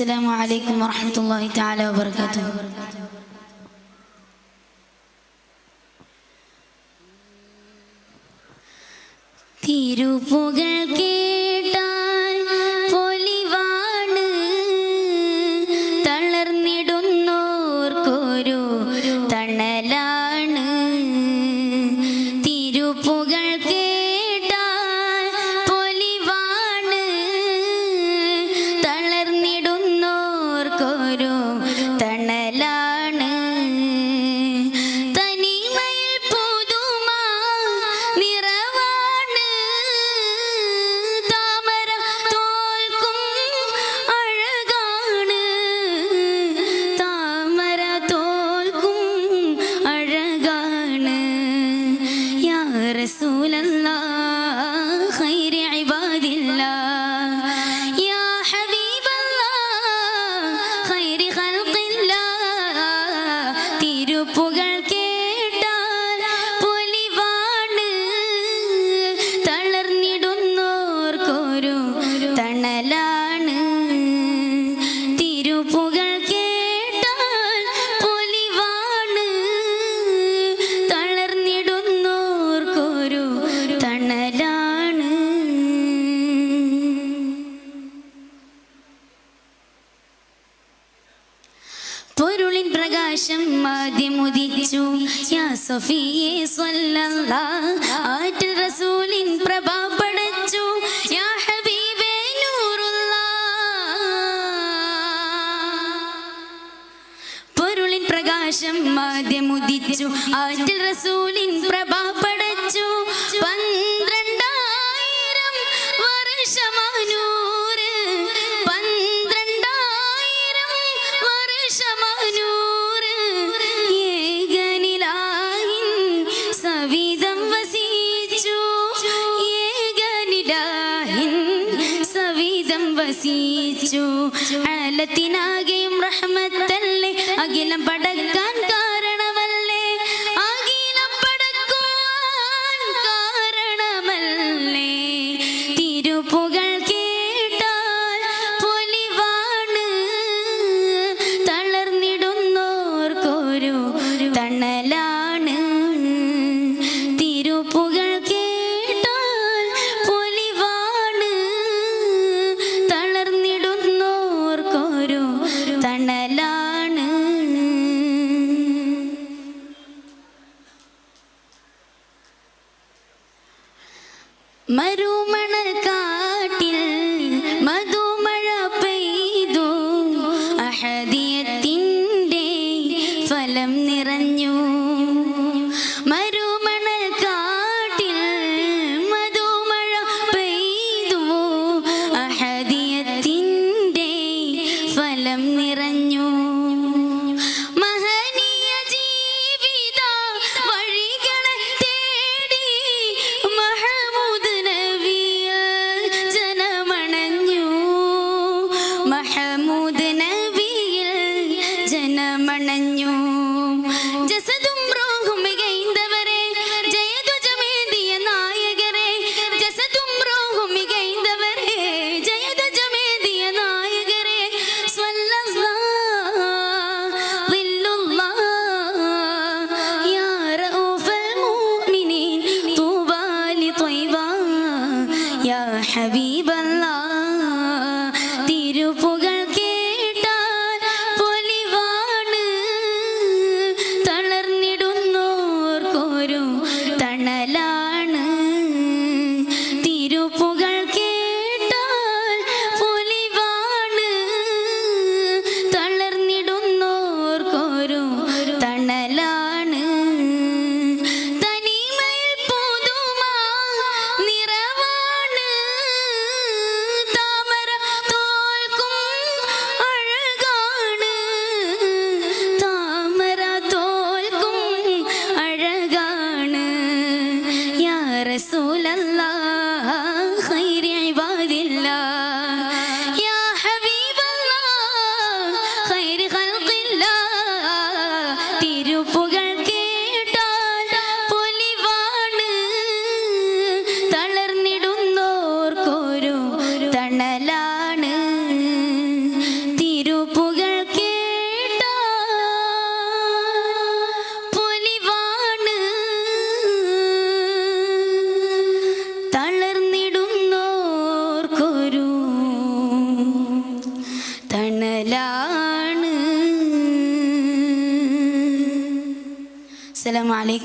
السلام عليكم ورحمة الله تعالى وبركاته. തിരുപ്പുകൾക്ക് പൊരുളിൻ പ്രകാശം ആദ്യമുദിച്ചു യാ സഫിയെ ആറ്റൽ റസൂലിൻ പ്രഭാ പടച്ചു യാ ഹബീബേ പൊരുളിൻ പ്രകാശം ആദ്യമുദിച്ചു ആറ്റൽ റസൂലിൻ പ്രഭാ വസീച്ചു അലത്തിനാകെയും റഹ്മത്തല്ലേ അഖിലം പടക്കാൻ മരുമണ മണഞ്ഞു السلام عليكم.